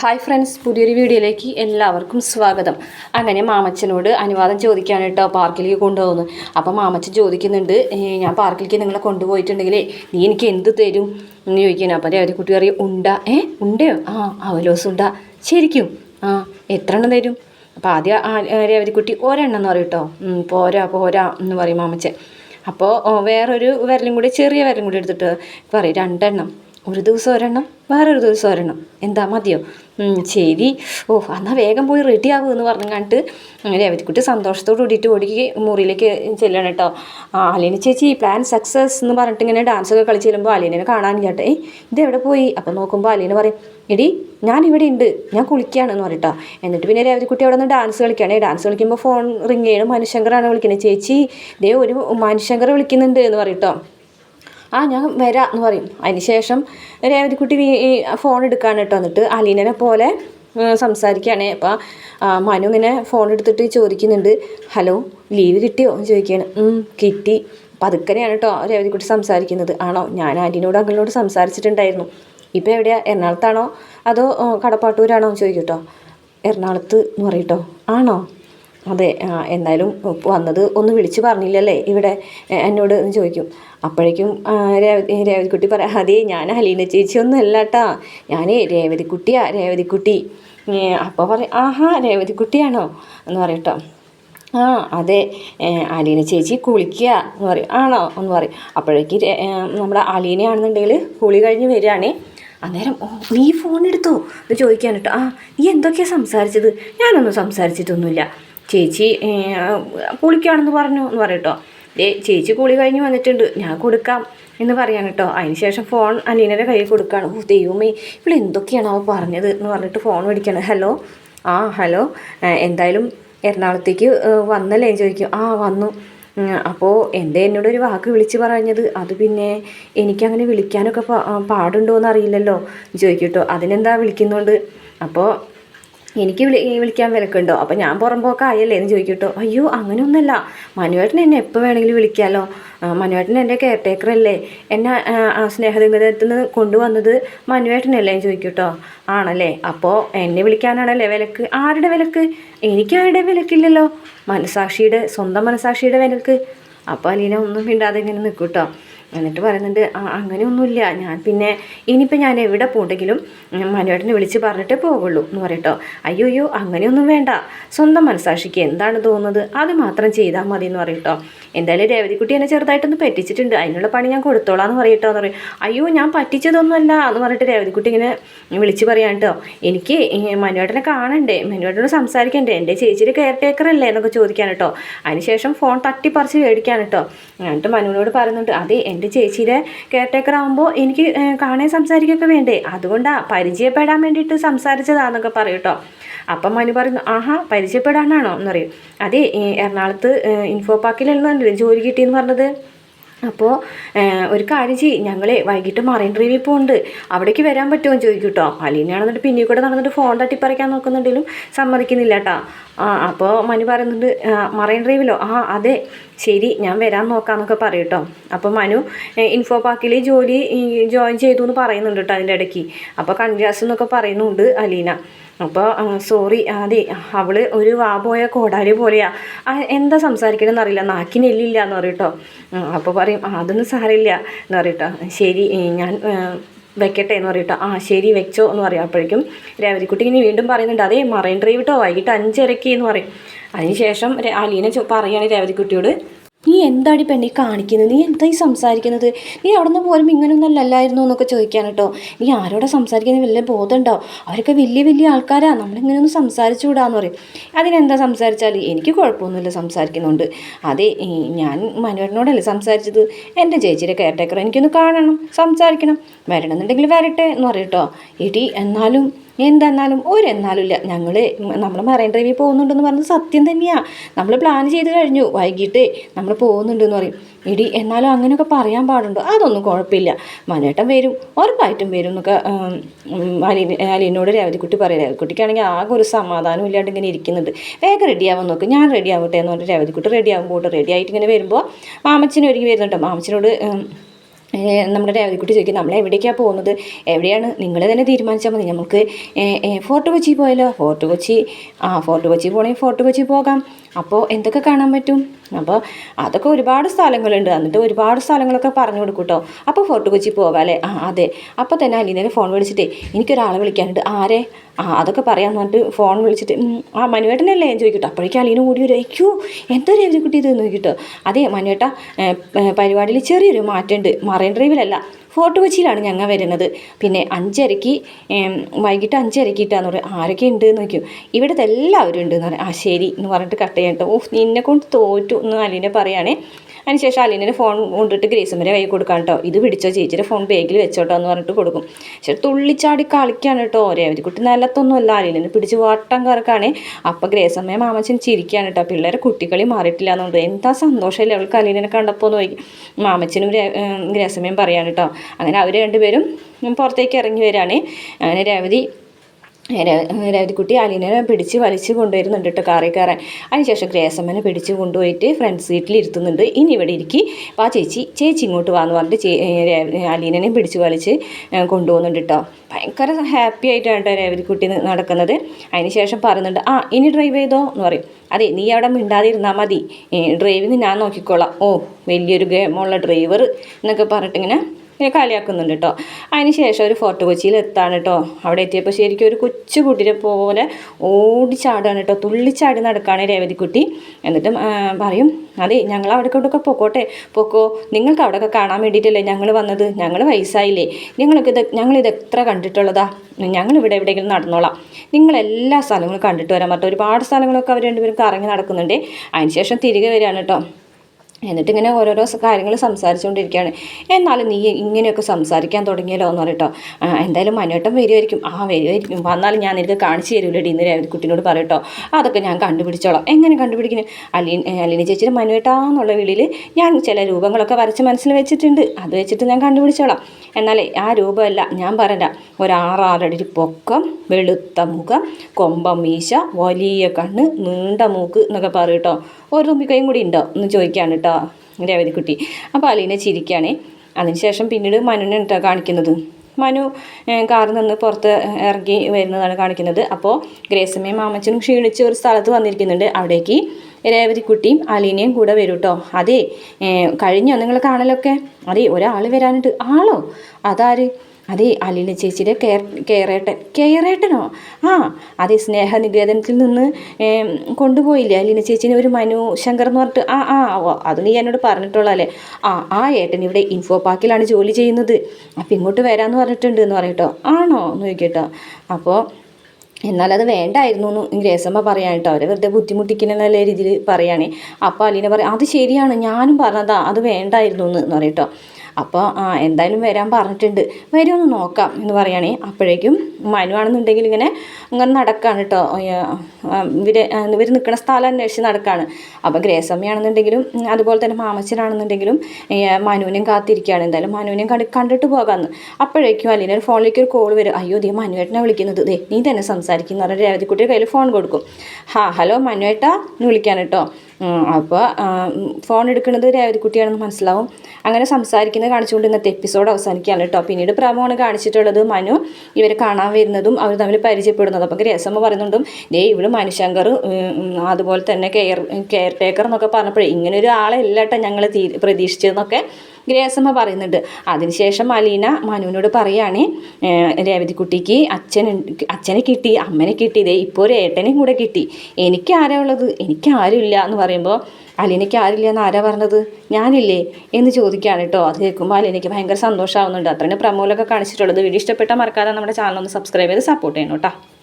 Hi friends പുതിയൊരു വീഡിയോയിലേക്ക് എല്ലാവർക്കും സ്വാഗതം. അങ്ങനെ മാമച്ചനോട് അനുവാദം ചോദിക്കാണ് കേട്ടോ പാർക്കിലേക്ക് കൊണ്ടുപോകുന്നു അപ്പോൾ മാമച്ചൻ ചോദിക്കുന്നുണ്ട് ഞാൻ പാർക്കിലേക്ക് നിങ്ങളെ കൊണ്ടുപോയിട്ടുണ്ടെങ്കിലേ നീ എനിക്ക് എന്ത് തരും? എന്ന് ചോദിക്കുന്നു അപ്പോൾ കുട്ടി പറയും ഉണ്ട. ഏ ഉണ്ടയോ? ആ അവലോസ് ഉണ്ട. ശരിക്കും? ആ എത്ര എണ്ണം തരും? അപ്പോൾ ആദ്യം രവതിക്കുട്ടി ഒരെണ്ണം എന്ന് പറയും കേട്ടോ. "ഉം, പോരാ പോരാ എന്ന് പറയും മാമച്ചൻ. അപ്പോൾ വേറൊരു വിരലും കൂടി ചെറിയ വിരലും കൂടി എടുത്തിട്ട് പറയും രണ്ടെണ്ണം. ഒരു ദിവസം ഒരെണ്ണം വേറൊരു ദിവസം ഒരെണ്ണം. എന്താ മതിയോ? ശരി. ഓ എന്നാൽ വേഗം പോയി റെഡി ആകും എന്ന് പറഞ്ഞു കണ്ടിട്ട് രവതിക്കുട്ടി സന്തോഷത്തോട് കൂടിയിട്ട് ഓടി മുറിയിലേക്ക് ചെല്ലണം കേട്ടോ. ആ അലീന ചേച്ചി പ്ലാൻ സക്സസ് എന്ന് പറഞ്ഞിട്ട് ഇങ്ങനെ ഡാൻസ് ഒക്കെ കളിച്ച് ചെല്ലുമ്പോൾ അലീനെ കാണാനില്ല കേട്ടോ ഏയ് ഇത് എവിടെ പോയി? അപ്പം നോക്കുമ്പോൾ അലീന പറയും എടി ഞാൻ ഇവിടെ ഉണ്ട് ഞാൻ കുളിക്കുകയാണെന്ന് പറയട്ടോ എന്നിട്ട് പിന്നെ രേവതിക്കുട്ടി അവിടെ നിന്ന് ഡാൻസ് കളിക്കുകയാണ് ഡാൻസ് കളിക്കുമ്പോൾ ഫോൺ റിങ് ചെയ്യണം മനുശങ്കറാണ് വിളിക്കുന്നത് ചേച്ചി ദേ ഒരു മനുശങ്കർ വിളിക്കുന്നുണ്ട് എന്ന് പറയട്ടോ ആ ഞാൻ വരാം എന്ന് പറയും. അതിന് ശേഷം രേവതിക്കുട്ടി ഫോൺ എടുക്കാൻ കേട്ടോ എന്നിട്ട്. അലീനനെ പോലെ സംസാരിക്കുകയാണ്. അപ്പോൾ മനു ഇങ്ങനെ ഫോൺ എടുത്തിട്ട് ചോദിക്കുന്നുണ്ട്. ഹലോ ലീവ് കിട്ടിയോ? എന്ന് ചോദിക്കുകയാണ്. കിട്ടി. പതുക്കനെയാണ് കേട്ടോ രേവതിക്കുട്ടി സംസാരിക്കുന്നത്. ആണോ? ഞാൻ ആന്റീനോട് അങ്കിളിനോട് സംസാരിച്ചിട്ടുണ്ടായിരുന്നു. ഇപ്പോൾ എവിടെയാണ് എറണാകുളത്താണോ? അതോ കടപ്പാട്ടൂരാണോ? എന്ന് ചോദിക്കും കേട്ടോ. എറണാകുളത്ത് എന്ന് പറയും കേട്ടോ. ആണോ? അതെ എന്തായാലും വന്നത് ഒന്ന് വിളിച്ച് പറഞ്ഞില്ലല്ലേ? ഇവിടെ എന്നോട് എന്ന് ചോദിക്കും. അപ്പോഴേക്കും രേവതി രേവതിക്കുട്ടി പറയാം അതേ ഞാൻ ഹലീന ചേച്ചി ഒന്നും അല്ല കേട്ടാ ഞാനേ രേവതിക്കുട്ടിയാ രേവതിക്കുട്ടി. അപ്പോൾ പറയും ആഹാ രേവതിക്കുട്ടിയാണോ? എന്ന് പറയട്ടോ ആ അതെ അലീന ചേച്ചി കുളിക്കുക എന്ന് പറയും. ആണോ? എന്ന് പറയും. അപ്പോഴേക്ക് നമ്മുടെ അലീനയാണെന്നുണ്ടെങ്കിൽ കുളി കഴിഞ്ഞ് വരികയാണേ. അന്നേരം ഓ നീ ഫോൺ എടുത്തോ എന്ന് ചോദിക്കാൻ കേട്ടോ ആ നീ എന്തൊക്കെയാണ് സംസാരിച്ചത്? ഞാനൊന്നും സംസാരിച്ചിട്ടൊന്നുമില്ല. ചേച്ചി കുളിക്കുകയാണെന്ന് പറഞ്ഞു എന്ന് പറയട്ടോ ദേ ചേച്ചി കുളി കഴിഞ്ഞ് വന്നിട്ടുണ്ട്. ഞാൻ കൊടുക്കാം എന്ന് പറയാൻ കേട്ടോ അതിന് ശേഷം ഫോൺ അനീനയുടെ കയ്യിൽ കൊടുക്കുകയാണ് ഓ ദൈവമേ ഇവിടെ എന്തൊക്കെയാണ് അവ പറഞ്ഞത് എന്ന് പറഞ്ഞിട്ട് ഫോൺ മേടിക്കുകയാണ് ഹലോ? ആ ഹലോ? എന്തായാലും എറണാകുളത്തേക്ക് വന്നല്ലേ? ചോദിക്കും. ആ വന്നു. അപ്പോൾ എന്തേ എന്നോട് ഒരു വാക്ക് വിളിച്ച് പറഞ്ഞത്? അത് പിന്നെ എനിക്കങ്ങനെ വിളിക്കാനൊക്കെ പാടുണ്ടോ എന്ന് അറിയില്ലല്ലോ. ചോദിക്കും കേട്ടോ അതിനെന്താ വിളിക്കുന്നുണ്ട്? അപ്പോൾ എനിക്ക് വിളി വിളിക്കാൻ വിലക്കുണ്ടോ? അപ്പം ഞാൻ പുറമ്പോക്കായല്ലേ എന്ന് ചോദിക്കട്ടോ. അയ്യോ അങ്ങനെയൊന്നുമല്ല. മനുവേട്ടൻ എന്നെ എപ്പോൾ വേണമെങ്കിലും വിളിക്കാമല്ലോ മനുവേട്ടൻ എന്റെ കെയർ ടേക്കർ അല്ലേ. എന്നെ സ്നേഹനികേതത്തിൽ നിന്ന് കൊണ്ടുവന്നത് മനുവേട്ടനല്ലേ എന്ന് ചോദിക്കട്ടോ. ആണല്ലേ. അപ്പോൾ എന്നെ വിളിക്കാനാണല്ലേ വിലക്ക്? ആരുടെ വിലക്ക്? എനിക്ക് ആരുടെ വിലക്കില്ലല്ലോ. മനസാക്ഷിയുടെ സ്വന്തം മനസാക്ഷിയുടെ വിലക്ക്. അപ്പോൾ അലീന ഒന്നും മിണ്ടാതെ ഇങ്ങനെ നിൽക്കും കേട്ടോ എന്നിട്ട് പറയുന്നുണ്ട് "ആ, അങ്ങനെയൊന്നുമില്ല. ഞാൻ പിന്നെ ഇനിയിപ്പോൾ ഞാൻ എവിടെ പോകണ്ടെങ്കിലും മനുവേട്ടനെ വിളിച്ച് പറഞ്ഞിട്ടേ പോകുള്ളൂ എന്ന് പറയട്ടോ. അയ്യോ അയ്യോ അങ്ങനെയൊന്നും വേണ്ട. സ്വന്തം മനസാക്ഷിക്ക് എന്താണ് തോന്നുന്നത്? അത് മാത്രം ചെയ്താൽ മതി എന്ന് പറയട്ടോ. എന്തായാലും രേവതിക്കുട്ടി എന്നെ ചെറുതായിട്ടൊന്ന് പറ്റിച്ചിട്ടുണ്ട്. അതിനുള്ള പണി ഞാൻ കൊടുത്തോളാം എന്ന് പറയട്ടോ എന്ന് പറയും. അയ്യോ ഞാൻ പറ്റിച്ചതൊന്നുമല്ല എന്ന് പറഞ്ഞിട്ട് രേവതിക്കുട്ടി ഇങ്ങനെ വിളിച്ച് പറയാൻ കേട്ടോ. എനിക്ക് മനുവേട്ടനെ കാണണ്ടേ? മനുവേട്ടനോട് സംസാരിക്കണ്ടേ? എന്റെ ചേച്ചിയുടെ കെയർ ടേക്കർ അല്ലേ എന്നൊക്കെ ചോദിക്കാൻ കേട്ടോ. അതിനുശേഷം ഫോൺ തട്ടിപ്പറിച്ച് മേടിക്കാൻ കേട്ടോ. എന്നിട്ട് മനുവിനോട് പറയുന്നുണ്ട് അതെ എന്റെ ചേച്ചിയുടെ കെയർ ടേക്കർ ആകുമ്പോൾ എനിക്ക് കാണേ കാണാൻ സംസാരിക്കുകയൊക്കെ വേണ്ടേ? അതുകൊണ്ടാണ് പരിചയപ്പെടാൻ വേണ്ടിയിട്ട് സംസാരിച്ചതാന്നൊക്കെ പറയും അപ്പം മനു പറയുന്നു ആഹാ പരിചയപ്പെടാനാണോ? എന്നറിയും അതെ എറണാകുളത്ത് ഇൻഫോ പാർക്കിലായിരുന്നു ജോലി കിട്ടിയെന്ന് പറഞ്ഞത്. അപ്പോൾ ഒരു കാര്യം ചെയ്യും. ഞങ്ങളെ വൈകിട്ട് മറൈൻ ഡ്രൈവിൽ പോകുന്നുണ്ട് അവിടേക്ക് വരാൻ പറ്റുമോ ചോദിക്കും കേട്ടോ അലീനയാണെന്നിട്ട് പിന്നെ കൂടെ നടന്നിട്ട് ഫോൺ തട്ടിപ്പറിക്കാൻ നോക്കുന്നുണ്ടെങ്കിലും സമ്മതിക്കുന്നില്ല കേട്ടോ ആ അപ്പോൾ മനു പറയുന്നുണ്ട് മറൈൻ ഡ്രൈവിലോ ആ അതെ. ശരി ഞാൻ വരാൻ നോക്കാമെന്നൊക്കെ പറയും കേട്ടോ അപ്പോൾ മനു ഇൻഫോ പാർക്കിൽ ജോലി ജോയിൻ ചെയ്തു എന്ന് പറയുന്നുണ്ട് കേട്ടോ അതിന്റെ ഇടയ്ക്ക്. അപ്പോൾ കൺഗ്രാസ് എന്നൊക്കെ പറയുന്നുണ്ട് അലീന. അപ്പോൾ സോറി അതെ അവൾ ഒരു വാ പോയ കോടാലി പോലെയാ. എന്താ സംസാരിക്കണമെന്ന് അറിയില്ല. നാക്കിനെല്ലില്ല എന്ന് പറയും അപ്പോൾ പറയും "ആ, അതൊന്നും സാരമില്ല എന്ന് പറയും ശരി ഞാൻ വെക്കട്ടെ എന്ന് പറയട്ടോ ആ ശരി വെച്ചോ എന്ന് പറയും അപ്പോഴേക്കും രേവതിക്കുട്ടി ഇനി വീണ്ടും പറയുന്നുണ്ട്. അതേ മറൈൻ ഡ്രൈവ് കേട്ടോ വൈകിട്ട് അഞ്ചരയ്ക്ക് എന്ന് പറയും. അതിനുശേഷം ശേഷം അലീന പറയാണ് രേവതിക്കുട്ടിയോട് നീ എന്താടി പെണ്ണി കാണിക്കുന്നത്? നീ എന്താ ഈ സംസാരിക്കുന്നത്? നീ അവിടെ നിന്ന് പോലും ഇങ്ങനെയൊന്നും അല്ലായിരുന്നു എന്നൊക്കെ ചോദിക്കാൻ കേട്ടോ. നീ ആരോടെ സംസാരിക്കുന്നത് വലിയ ബോധമുണ്ടാവും അവരൊക്കെ വലിയ വലിയ ആൾക്കാരാ. നമ്മളിങ്ങനെയൊന്നും സംസാരിച്ചുകൂടാന്ന് പറയും. അതിനെന്താ സംസാരിച്ചാൽ എനിക്ക് കുഴപ്പമൊന്നുമില്ല സംസാരിക്കുന്നുണ്ട്. അതെ ഞാൻ മനുവരനോടല്ലേ സംസാരിച്ചത്. എന്റെ ചേച്ചിയുടെ കെയർ ടേക്കർ എനിക്കൊന്ന് കാണണം സംസാരിക്കണം. വരണമെന്നുണ്ടെങ്കിൽ വരട്ടെ എന്ന് പറയും കേട്ടോ. ഇടി എന്നാലും എന്തെന്നാലും ഒരെന്നാലുമില്ല ഞങ്ങൾ നമ്മൾ മറൈൻ ഡ്രൈവിൽ പോകുന്നുണ്ടെന്ന് പറഞ്ഞത് സത്യം തന്നെയാണ് നമ്മൾ പ്ലാൻ ചെയ്ത് കഴിഞ്ഞു. വൈകിട്ട് നമ്മൾ പോകുന്നുണ്ടെന്ന് പറയും. ഇടി എന്നാലും അങ്ങനെയൊക്കെ പറയാൻ പാടുണ്ടോ? അതൊന്നും കുഴപ്പമില്ല. മനേട്ടൻ വരും. ഉറപ്പായിട്ടും വരും എന്നൊക്കെ അലീന അലീനോട് രവതിക്കുട്ടി പറയും. രവതിക്കുട്ടിക്കാണെങ്കിൽ ആകെ ഒരു സമാധാനം ഇല്ലാണ്ട് ഇങ്ങനെ ഇരിക്കുന്നുണ്ട്. വേഗം റെഡിയാവാൻ നോക്ക്. ഞാൻ റെഡി ആവട്ടെ എന്ന് പറഞ്ഞിട്ട് രവതിക്കുട്ടി റെഡി ആകുമ്പോൾ റെഡി ആയിട്ട് ഇങ്ങനെ വരുമ്പോൾ മാമച്ചന് ഒരുങ്ങി വരുന്നുണ്ട്. മാമച്ചനോട് നമ്മുടെ രേവതിക്കുട്ടി ചോദിക്കും നമ്മൾ എവിടേക്കാണ് പോകുന്നത്? എവിടെയാണ്? നിങ്ങൾ തന്നെ തീരുമാനിച്ചാൽ മതി. നമുക്ക് ഫോർട്ട് കൊച്ചി പോയാലോ? ഫോർട്ട് കൊച്ചി ആ ഫോർട്ട് കൊച്ചി പോകണമെങ്കിൽ ഫോർട്ട് കൊച്ചി പോകാം. അപ്പോൾ എന്തൊക്കെ കാണാൻ പറ്റും? അപ്പോൾ അതൊക്കെ ഒരുപാട് സ്ഥലങ്ങളുണ്ട്. എന്നിട്ട് ഒരുപാട് സ്ഥലങ്ങളൊക്കെ പറഞ്ഞു കൊടുക്കും കേട്ടോ അപ്പോൾ ഫോർട്ട് കൊച്ചി പോകാം അല്ലേ? ആ അതെ. അപ്പോൾ തന്നെ അലീനേനെ ഫോൺ വിളിച്ചിട്ടേ എനിക്കൊരാളെ വിളിക്കാനുണ്ട്. ആരെ? ആ അതൊക്കെ പറയാമെന്ന് പറഞ്ഞിട്ട് ഫോൺ വിളിച്ചിട്ട് ആ മനുവേട്ടനല്ലേ? ഞാൻ ചോദിക്കട്ടോ. അപ്പോഴേക്കും അലീന കൂടി വരും. അയ്യോ എന്താ രേവതിക്കുട്ടി ഇത് നോക്കിട്ടോ അതെ മനുവേട്ട പരിപാടിയിൽ ചെറിയൊരു മാറ്റമുണ്ട്. മറൈൻ ഡ്രൈവിലല്ല. ഫോർട്ട് കൊച്ചിയിലാണ് ഞങ്ങൾ വരുന്നത്. പിന്നെ അഞ്ചരയ്ക്ക് വൈകിട്ട് അഞ്ചരയ്ക്ക് ഇട്ടാന്ന് പറയും. ആരൊക്കെ ഉണ്ട് എന്ന് നോക്കും ഇവിടുത്തെ എല്ലാവരും ഉണ്ട് എന്ന് പറയും. ആ ശരി എന്ന് പറഞ്ഞിട്ട് കട്ട് ചെയ്യട്ടോ ഓ നിന്നെ കൊണ്ട് തോറ്റു എന്ന് അലീനെ പറയുകയാണേ അതിനുശേഷം അലീനെ ഫോൺ കൊണ്ടിട്ട് ഗ്രേസുമരെ കൈ കൊടുക്കാൻ കേട്ടോ ഇത് പിടിച്ചോ ചേച്ചിയുടെ ഫോൺ ബാഗിൽ വെച്ചോട്ടോ എന്ന് പറഞ്ഞിട്ട് കൊടുക്കും. പക്ഷെ തുള്ളിച്ചാടി കളിക്കാണ് കേട്ടോ രേവതിക്കുട്ടി നിലത്തൊന്നുമല്ല. അലീനെ പിടിച്ച് വട്ടം കറക്കാണ്. അപ്പം ഗ്രേസമ്മയെ മാമച്ചൻ ചിരിക്കാണ് കേട്ടോ പിള്ളേരെ കുട്ടികളി മാറിയിട്ടില്ല എന്നുള്ളത് എന്താ സന്തോഷമല്ലേ അവൾക്ക് അലീനെ കണ്ടപ്പോൾ എന്ന് മാമച്ചനും ഗ്രേസമ്മയും പറയാണ് കേട്ടോ അങ്ങനെ അവർ രണ്ടുപേരും പുറത്തേക്ക് ഇറങ്ങി വരികയാണ് അങ്ങനെ രേവതി രേവതിക്കുട്ടി അലീനെ പിടിച്ച് വലിച്ച് കൊണ്ടുവരുന്നുണ്ട് കേട്ടോ കാറിൽ കയറാൻ. അതിനുശേഷം ഗ്രേസമ്മനെ പിടിച്ച് കൊണ്ടുപോയിട്ട് ഫ്രണ്ട് സീറ്റിൽ ഇരുത്തുന്നുണ്ട്. ഇനി ഇവിടെ ഇരിക്കി. ആ ചേച്ചി ചേച്ചി ഇങ്ങോട്ട് വാന്ന് പറഞ്ഞിട്ട് അലീനനെ പിടിച്ച് വലിച്ച് കൊണ്ടുപോകുന്നുണ്ട് കേട്ടോ. ഭയങ്കര ഹാപ്പി ആയിട്ടാണ് കേട്ടോ രേവതിക്കുട്ടി നടക്കുന്നത്. അതിനുശേഷം പറയുന്നുണ്ട് ആ ഇനി ഡ്രൈവ് ചെയ്തോ എന്ന് പറയും. അതെ നീ അവിടെ മിണ്ടാതിരുന്നാൽ മതി. ഡ്രൈവിന് ഞാൻ നോക്കിക്കോളാം. ഓ വലിയൊരു ഗെയിമുള്ള ഡ്രൈവർ എന്നൊക്കെ പറഞ്ഞിട്ടിങ്ങനെ ഇങ്ങനെ കളിയാക്കുന്നുണ്ട് കേട്ടോ അതിന് ശേഷം ഒരു ഫോർട്ട് കൊച്ചിയിൽ എത്താണ് കേട്ടോ അവിടെ എത്തിയപ്പോൾ ശരിക്കും ഒരു കൊച്ചു കുട്ടിയെ പോലെ ഓടിച്ചാടാണ് കേട്ടോ തുള്ളിച്ചാടി നടക്കുകയാണ് രേവതിക്കുട്ടി. എന്നിട്ടും പറയും അതെ ഞങ്ങൾ അവിടെ കൊണ്ടൊക്കെ പൊക്കോട്ടെ. പൊക്കോ. നിങ്ങൾക്ക് അവിടെയൊക്കെ കാണാൻ വേണ്ടിയിട്ടല്ലേ ഞങ്ങൾ വന്നത്? ഞങ്ങൾ വയസ്സായില്ലേ. നിങ്ങൾക്ക് ഇത് ഞങ്ങളിത് എത്ര കണ്ടിട്ടുള്ളതാ? ഞങ്ങൾ ഇവിടെ എവിടെയെങ്കിലും നടന്നോളാം. നിങ്ങൾ എല്ലാ സ്ഥലങ്ങളും കണ്ടിട്ട് വരാൻ പറ്റും ഒരുപാട് സ്ഥലങ്ങളൊക്കെ അവർ രണ്ടുപേരും കറങ്ങി നടക്കുന്നുണ്ട്. അതിനുശേഷം തിരികെ വരികയാണ് കേട്ടോ എന്നിട്ട് ഇങ്ങനെ ഓരോരോ കാര്യങ്ങൾ സംസാരിച്ചുകൊണ്ടിരിക്കുകയാണ് എന്നാലും നീ ഇങ്ങനെയൊക്കെ സംസാരിക്കാൻ തുടങ്ങിയല്ലോ എന്ന് പറയട്ടോ എന്തായാലും മനുവേട്ടം വരുമായിരിക്കും ആ വരുമായിരിക്കും വന്നാലും ഞാൻ നിനക്ക് കാണിച്ചു തരൂലടി ഇന്ന് കുട്ടിനോട് പറയട്ടോ. അതൊക്കെ ഞാൻ കണ്ടുപിടിച്ചോളാം. എങ്ങനെ കണ്ടുപിടിക്കുന്നു അലീൻ അലീന ചേച്ചിയുടെ മനുവേട്ടാന്നുള്ള വിളിയിൽ ഞാൻ ചില രൂപങ്ങളൊക്കെ വരച്ച് മനസ്സിൽ വെച്ചിട്ടുണ്ട്. അത് വെച്ചിട്ട് ഞാൻ കണ്ടുപിടിച്ചോളാം. എന്നാലേ ആ രൂപമല്ല ഞാൻ പറയണ്ട. ഒരാറാറടി പൊക്കം വെളുത്ത മുഖം കൊമ്പം മീശ വലിയ കണ്ണ് നീണ്ട മൂക്ക് എന്നൊക്കെ പറയട്ടോ. ഒരു തുമ്പിക്കൈയും കൂടി ഉണ്ടോ? എന്ന് ചോദിക്കുകയാണ് കേട്ടോ. രേവതിക്കുട്ടി? അപ്പോൾ അലീന ചിരിക്കുകയാണ് അതിനുശേഷം പിന്നീട് മനുവിനെ കേട്ടോ കാണിക്കുന്നത്. മനു കാറിൽ നിന്ന് പുറത്ത് ഇറങ്ങി വരുന്നതാണ് കാണിക്കുന്നത്. അപ്പോൾ ഗ്രേസമ്മയും മാമച്ചനും ക്ഷീണിച്ച് ഒരു സ്ഥലത്ത് വന്നിരിക്കുന്നുണ്ട്. അവിടേക്ക് രേവതിക്കുട്ടിയും അലീനയും കൂടെ വരും കേട്ടോ അതെ കഴിഞ്ഞോ നിങ്ങൾ കാണലൊക്കെ? അതെ ഒരാൾ വരാനുണ്ട്. ആളോ? അതാര്? അതെ അലീന ചേച്ചിയുടെ കെയർ കെയറേട്ടൻ. കെയറേട്ടനോ? ആ അതെ സ്നേഹനികേതനത്തിൽ നിന്ന് കൊണ്ടുപോയില്ലേ അലീന ചേച്ചിനെ ഒരു മനു ശങ്കർ എന്ന് പറഞ്ഞിട്ട്? ആ ആ അത് നീ എന്നോട് പറഞ്ഞിട്ടുള്ളതല്ലേ ആ ആ ഏട്ടൻ ഇവിടെ ഇൻഫോ പാർക്കിലാണ് ജോലി ചെയ്യുന്നത്. അപ്പം ഇങ്ങോട്ട് വരാമെന്ന് പറഞ്ഞിട്ടുണ്ട് എന്ന് പറയട്ടോ. ആണോ? എന്ന് ചോദിക്കട്ടോ. അപ്പോൾ എന്നാലത് വേണ്ടായിരുന്നു എന്ന് ഗ്രേസമ്മ പറയാൻ കേട്ടോ. അവരെ വെറുതെ ബുദ്ധിമുട്ടിക്കുന്ന രീതിയിൽ പറയുകയാണേ അപ്പോൾ അലീന പറയും അത് ശരിയാണ് ഞാനും പറഞ്ഞതാ അത് വേണ്ടായിരുന്നു എന്ന് പറയട്ടോ. അപ്പോൾ എന്തായാലും വരാൻ പറഞ്ഞിട്ടുണ്ട്. വരുമെന്ന് നോക്കാം എന്ന് പറയുകയാണെ അപ്പോഴേക്കും മനുവാണെന്നുണ്ടെങ്കിൽ ഇങ്ങനെ ഇങ്ങനെ നടക്കാണ് കേട്ടോ ഇവർ ഇവർ നിൽക്കുന്ന സ്ഥലം അന്വേഷിച്ച് നടക്കാണ്. അപ്പോൾ ഗ്രേസമ്മയാണെന്നുണ്ടെങ്കിലും അതുപോലെ തന്നെ മാമച്ചനാണെന്നുണ്ടെങ്കിലും മനുവിനെയും കാത്തിരിക്കുകയാണ്. എന്തായാലും മനുവിനെയും കണ്ട് കണ്ടിട്ട് പോകാമെന്ന് അപ്പോഴേക്കും അല്ലെങ്കിൽ ഒരു ഫോണിലേക്ക് ഒരു കോൾ വരും. അയ്യോ ദേ മനുവേട്ടനെ വിളിക്കുന്നത്. ദേ നീ തന്നെ സംസാരിക്കുന്ന രേവതി രേവതിക്കുട്ടിയുടെ കയ്യിൽ ഫോൺ കൊടുക്കും. ഹാ ഹലോ മനുവേട്ടാ എന്ന് വിളിക്കാൻ കേട്ടോ അപ്പോൾ ഫോൺ എടുക്കുന്നത് രേവതിക്കുട്ടിയാണെന്ന് മനസ്സിലാവും. അങ്ങനെ സംസാരിക്കുന്നത് കാണിച്ചുകൊണ്ട് ഇന്നത്തെ എപ്പിസോഡ് അവസാനിക്കുകയാണ് കേട്ടോ. പിന്നീട് പ്രമോണ് കാണിച്ചിട്ടുള്ളത് മനു ഇവരെ കാണാൻ വരുന്നതും അവർ തമ്മിൽ പരിചയപ്പെടുന്നതും. അപ്പോൾ ഗ്രേസമ്മ പറയുന്നുണ്ടും ദേ ഇവൾ മനുശങ്കർ അതുപോലെ തന്നെ കെയർ കെയർ ടേക്കർ എന്നൊക്കെ പറഞ്ഞപ്പോഴേ ഇങ്ങനെ ഒരു ആളെ ഇല്ലട്ടോ ഞങ്ങൾ തീ പ്രതീക്ഷിച്ചതെന്നൊക്കെ ഗ്രേസമ്മ പറയുന്നുണ്ട്. അതിനുശേഷം അലീന മനുവിനോട് പറയുകയാണ് രേവതിക്കുട്ടിക്ക് അച്ഛൻ അച്ഛനെ കിട്ടി അമ്മനെ കിട്ടി ദേ ഇപ്പോൾ ഒരു ഏട്ടനെയും കൂടെ കിട്ടി. എനിക്ക് ആരാ ഉള്ളത്? എനിക്ക് ആരുമില്ല എന്ന് പറയുമ്പോൾ അലീനയ്ക്ക് ആരില്ല എന്ന് ആരാ പറഞ്ഞത്? ഞാനില്ലേ? എന്ന് ചോദിക്കുകയാണ് കേട്ടോ. അത് കേൾക്കുമ്പോൾ അലീനയ്ക്ക് ഭയങ്കര സന്തോഷമാവുന്നുണ്ട് അത്രയും പ്രമോലൊക്കെ കാണിച്ചിട്ടുള്ളത്. വീഡിയോ ഇഷ്ടപ്പെട്ടാൽ മറക്കാതെ നമ്മുടെ ചാനൽ ഒന്ന് സബ്സ്ക്രൈബ് ചെയ്ത് സപ്പോർട്ട് ചെയ്യണം കേട്ടോ.